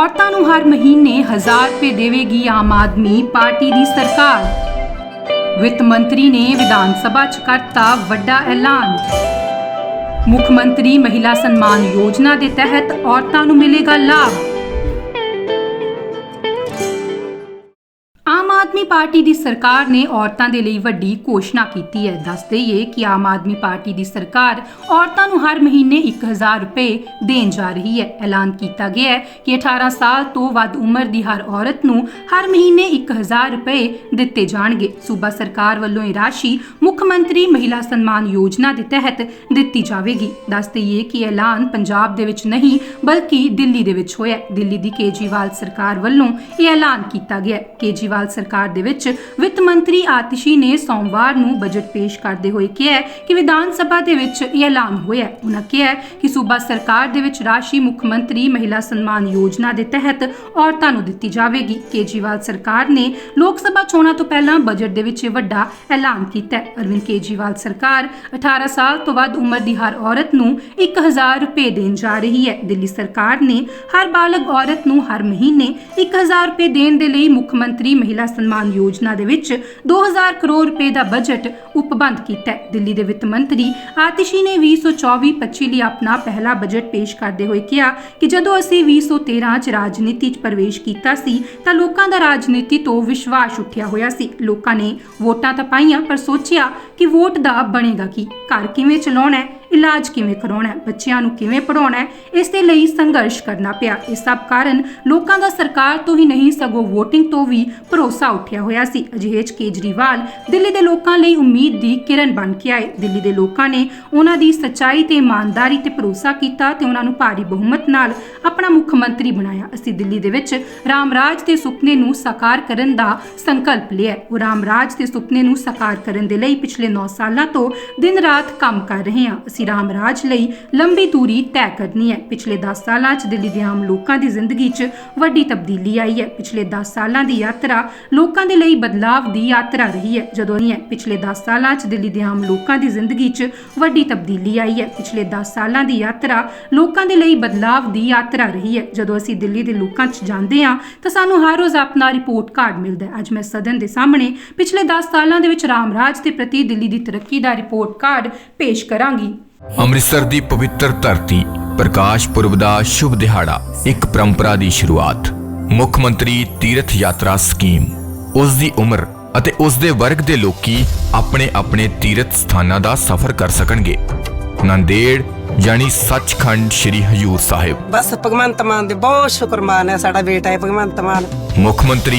ਔਰਤਾਂ ਨੂੰ ਹਰ ਮਹੀਨੇ 1000 ਰੁਪਏ ਦੇਵੇਗੀ ਆਮ ਆਦਮੀ ਪਾਰਟੀ ਦੀ ਸਰਕਾਰ। ਵਿੱਤ ਮੰਤਰੀ ਨੇ ਵਿਧਾਨ ਸਭਾ 'ਚ ਕਰਤਾ ਵੱਡਾ ਐਲਾਨ। ਮੁੱਖ ਮੰਤਰੀ ਮਹਿਲਾ ਸਨਮਾਨ ਯੋਜਨਾ ਦੇ ਤਹਿਤ ਔਰਤਾਂ ਨੂੰ ਮਿਲੇਗਾ ਲਾਭ। ਆਦਮੀ ਪਾਰਟੀ ਦੀ ਸਰਕਾਰ ਨੇ ਔਰਤਾਂ ਦੇ ਲਈ ਵੱਡੀ ਘੋਸ਼ਣਾ ਕੀਤੀ ਹੈ। ਦੱਸ ਦਈਏ ਕਿ ਆਮ ਆਦਮੀ ਪਾਰਟੀ ਦੀ ਸਰਕਾਰ ਔਰਤਾਂ ਨੂੰ ਹਰ ਮਹੀਨੇ 1000 ਰੁਪਏ ਦੇਣ ਜਾ ਰਹੀ ਹੈ। ਐਲਾਨ ਕੀਤਾ ਗਿਆ ਹੈ ਕਿ 18 ਸਾਲ ਤੋਂ ਵੱਧ ਉਮਰ ਦੀ ਹਰ ਔਰਤ ਨੂੰ ਹਰ ਮਹੀਨੇ 1000 ਰੁਪਏ ਦਿੱਤੇ ਜਾਣਗੇ। ਸੂਬਾ ਸਰਕਾਰ ਵੱਲੋਂ ਇਹ ਰਾਸ਼ੀ ਮੁੱਖ ਮੰਤਰੀ ਮਹਿਲਾ ਸਨਮਾਨ ਯੋਜਨਾ ਦੇ ਤਹਿਤ ਦਿੱਤੀ ਜਾਵੇਗੀ। ਦੱਸ ਦਈਏ ਕਿ ਐਲਾਨ ਪੰਜਾਬ ਦੇ ਵਿੱਚ ਨਹੀਂ, ਬਲਕਿ ਦਿੱਲੀ ਦੇ ਵਿੱਚ ਹੋਇਆ ਦਿੱਲੀ ਦੀ ਕੇਜਰੀਵਾਲ ਸਰਕਾਰ ਵੱਲੋਂ ਇਹ ਐਲਾਨ ਕੀਤਾ ਗਿਆ ਹੈ। ਕੇਜਰੀਵਾਲ ਸਰਕਾਰ ਦੇ ਵਿੱਚ ਵਿੱਤ ਮੰਤਰੀ ਆਤਿਸ਼ੀ ਨੇ ਸੋਮਵਾਰ ਨੂੰ ਬਜਟ ਪੇਸ਼ ਕਰਦੇ ਹੋਏ ਕਿਹਾ ਕਿ ਵਿਧਾਨ ਸਭਾ ਦੇ ਵਿੱਚ ਇਹ ਐਲਾਨ ਹੋਇਆ ਉਹਨਾਂ ਕਿਹਾ ਕਿ ਸੂਬਾ ਸਰਕਾਰ ਦੇ ਵਿੱਚ ਰਾਸ਼ੀ ਮੁੱਖ ਮੰਤਰੀ ਮਹਿਲਾ ਸਨਮਾਨ ਯੋਜਨਾ ਦੇ ਤਹਿਤ ਔਰਤਾਂ ਨੂੰ ਦਿੱਤੀ ਜਾਵੇਗੀ। ਕੇਜਰੀਵਾਲ ਸਰਕਾਰ ਨੇ ਲੋਕ ਸਭਾ ਚੋਣਾਂ ਤੋਂ ਪਹਿਲਾਂ ਬਜਟ ਦੇ ਵਿੱਚ ਇਹ ਵੱਡਾ ਐਲਾਨ ਕੀਤਾ ਅਰਵਿੰਦ ਕੇਜਰੀਵਾਲ ਸਰਕਾਰ 18 ਸਾਲ ਤੋਂ ਵੱਧ ਉਮਰ ਦੀ ਹਰ ਔਰਤ ਨੂੰ 1000 ਰੁਪਏ ਦੇਣ ਜਾ ਰਹੀ ਹੈ। ਦਿੱਲੀ ਸਰਕਾਰ ਨੇ ਹਰ ਬਾਲਗ ਔਰਤ ਨੂੰ ਹਰ ਮਹੀਨੇ 1000 ਰੁਪਏ ਦੇਣ ਦੇ ਲਈ ਮੁੱਖ ਮੰਤਰੀ ਮਹਿਲਾ ਸਨਮਾਨ ਯੋਜਨਾ ਦੇ ਵਿੱਚ 2000 ਕਰੋੜ ਰੁਪਏ ਦਾ ਬਜਟ ਉਪਬੰਧ ਕੀਤਾ ਹੈ। ਦਿੱਲੀ ਦੇ ਵਿੱਤ ਮੰਤਰੀ ਆਤਿਸ਼ੀ ਨੇ 2024-25 ਲਈ ਆਪਣਾ ਪਹਿਲਾ ਬਜਟ ਪੇਸ਼ ਕਰਦੇ ਹੋਏ ਕਿਹਾ ਕਿ ਜਦੋਂ ਅਸੀਂ 2013 ਚ ਰਾਜਨੀਤੀ ਚ ਪ੍ਰਵੇਸ਼ ਕੀਤਾ ਸੀ, ਤਾਂ ਲੋਕਾਂ ਦਾ ਰਾਜਨੀਤੀ ਤੋਂ ਵਿਸ਼ਵਾਸ ਉੱਠਿਆ ਹੋਇਆ ਸੀ। ਲੋਕਾਂ ਨੇ ਵੋਟਾਂ ਤਾਂ ਪਾਈਆਂ, ਪਰ ਸੋਚਿਆ ਕਿ ਵੋਟ ਦਾ ਬਣੇਗਾ ਕੀ? ਘਰ ਕਿਵੇਂ ਚਲਾਉਣਾ ਹੈ? ਇਲਾਜ ਕਿਵੇਂ ਕਰਾਉਣਾ ਹੈ, ਬੱਚਿਆਂ ਨੂੰ ਕਿਵੇਂ ਪੜਾਉਣਾ ਹੈ, ਇਸ ਦੇ ਲਈ ਸੰਘਰਸ਼ ਕਰਨਾ ਪਿਆ। ਇਸ ਸਭ ਕਾਰਨ ਲੋਕਾਂ ਦਾ ਸਰਕਾਰ ਤੋਂ ਹੀ ਨਹੀਂ, ਸਗੋਂ VOTING ਤੋਂ ਵੀ ਭਰੋਸਾ ਉੱਠਿਆ ਹੋਇਆ ਸੀ। ਅਜਿਹੇ ਕੇਜਰੀਵਾਲ ਦਿੱਲੀ ਦੇ ਲੋਕਾਂ ਲਈ ਉਮੀਦ ਦੀ ਕਿਰਨ ਬਣ ਕੇ ਆਏ। ਦਿੱਲੀ ਦੇ ਲੋਕਾਂ ਨੇ ਉਹਨਾਂ ਦੀ ਸੱਚਾਈ ਤੇ ਇਮਾਨਦਾਰੀ ਤੇ ਭਰੋਸਾ ਕੀਤਾ ਤੇ ਉਹਨਾਂ ਨੂੰ ਭਾਰੀ ਬਹੁਮਤ ਨਾਲ ਆਪਣਾ ਮੁੱਖ ਮੰਤਰੀ ਬਣਾਇਆ। ਅਸੀਂ ਦਿੱਲੀ ਦੇ ਵਿੱਚ ਰਾਮਰਾਜ ਦੇ ਸੁਪਨੇ ਨੂੰ ਸਾਕਾਰ ਕਰਨ ਦਾ ਸੰਕਲਪ ਲਿਆ ਉਹ ਰਾਮਰਾਜ ਦੇ ਸੁਪਨੇ ਨੂੰ ਸਾਕਾਰ ਕਰਨ ਦੇ ਲਈ ਪਿਛਲੇ 9 ਸਾਲਾਂ ਤੋਂ ਦਿਨ ਰਾਤ ਕੰਮ ਕਰ ਰਹੇ ਹਾਂ। ਅਸੀਂ ਰਾਮ ਰਾਜ ਲਈ ਲੰਬੀ ਦੂਰੀ ਤੈਅ ਕਰਨੀ ਹੈ। ਪਿਛਲੇ 10 ਸਾਲਾਂ 'ਚ ਦਿੱਲੀ ਦੇ ਆਮ ਲੋਕਾਂ ਦੀ ਜ਼ਿੰਦਗੀ 'ਚ ਵੱਡੀ ਤਬਦੀਲੀ ਆਈ ਹੈ। ਪਿਛਲੇ 10 ਸਾਲਾਂ ਦੀ ਯਾਤਰਾ ਲੋਕਾਂ ਦੇ ਲਈ ਬਦਲਾਵ ਦੀ ਯਾਤਰਾ ਰਹੀ ਹੈ। ਜਦੋਂ ਨਹੀਂ ਹੈ, ਪਿਛਲੇ 10 ਸਾਲਾਂ 'ਚ ਦਿੱਲੀ ਦੇ ਆਮ ਲੋਕਾਂ ਦੀ ਜ਼ਿੰਦਗੀ 'ਚ ਵੱਡੀ ਤਬਦੀਲੀ ਆਈ ਹੈ। ਪਿਛਲੇ 10 ਸਾਲਾਂ ਦੀ ਯਾਤਰਾ ਲੋਕਾਂ ਦੇ ਲਈ ਬਦਲਾਵ ਦੀ ਯਾਤਰਾ ਰਹੀ ਹੈ। ਜਦੋਂ ਅਸੀਂ ਦਿੱਲੀ ਦੇ ਲੋਕਾਂ 'ਚ ਜਾਂਦੇ ਹਾਂ, ਤਾਂ ਸਾਨੂੰ ਹਰ ਰੋਜ਼ ਆਪਣਾ ਰਿਪੋਰਟ ਕਾਰਡ ਮਿਲਦਾ ਹੈ। ਅੱਜ ਮੈਂ ਸਦਨ ਦੇ ਸਾਹਮਣੇ ਪਿਛਲੇ 10 ਸਾਲਾਂ ਦੇ ਵਿੱਚ ਰਾਮ ਰਾਜ ਦੇ ਪ੍ਰਤੀ ਦਿੱਲੀ ਦੀ ਤਰੱਕੀ ਦਾ ਰਿਪੋਰਟ ਕਾਰਡ ਪੇਸ਼ ਕਰਾਂਗੀ। ਅੰਮ੍ਰਿਤਸਰ ਦੀ ਪਵਿੱਤਰ ਧਰਤੀ ਪ੍ਰਕਾਸ਼ ਪੁਰਬ ਦਾ ਸ਼ੁਭ ਦਿਹਾੜਾ ਇੱਕ ਪਰੰਪਰਾ ਦੀ ਸ਼ੁਰੂਆਤ। ਮੁੱਖ ਮੰਤਰੀ ਤੀਰਥ ਯਾਤਰਾ ਸਕੀਮ। ਉਸ ਦੀ ਉਮਰ ਅਤੇ ਉਸ ਦੇ ਵਰਗ ਦੇ ਲੋਕੀ ਆਪਣੇ ਆਪਣੇ ਤੀਰਥ ਸਥਾਨਾਂ ਦਾ ਸਫ਼ਰ ਕਰ ਸਕਣਗੇ। ਨੰਦੇੜ ਯਾਨੀ ਸੱਚਖੰਡ ਸ੍ਰੀ ਹਜੂਰ ਸਾਹਿਬ। ਬਸ ਭਗਵੰਤ ਮਾਨ ਦੇ ਬਹੁਤ ਸ਼ੁਕਰਮਾਨ ਹੈ ਸਾਡਾ ਬੇਟਾ ਹੈ ਭਗਵੰਤ ਮਾਨ। ਮੁੱਖ ਮੰਤਰੀ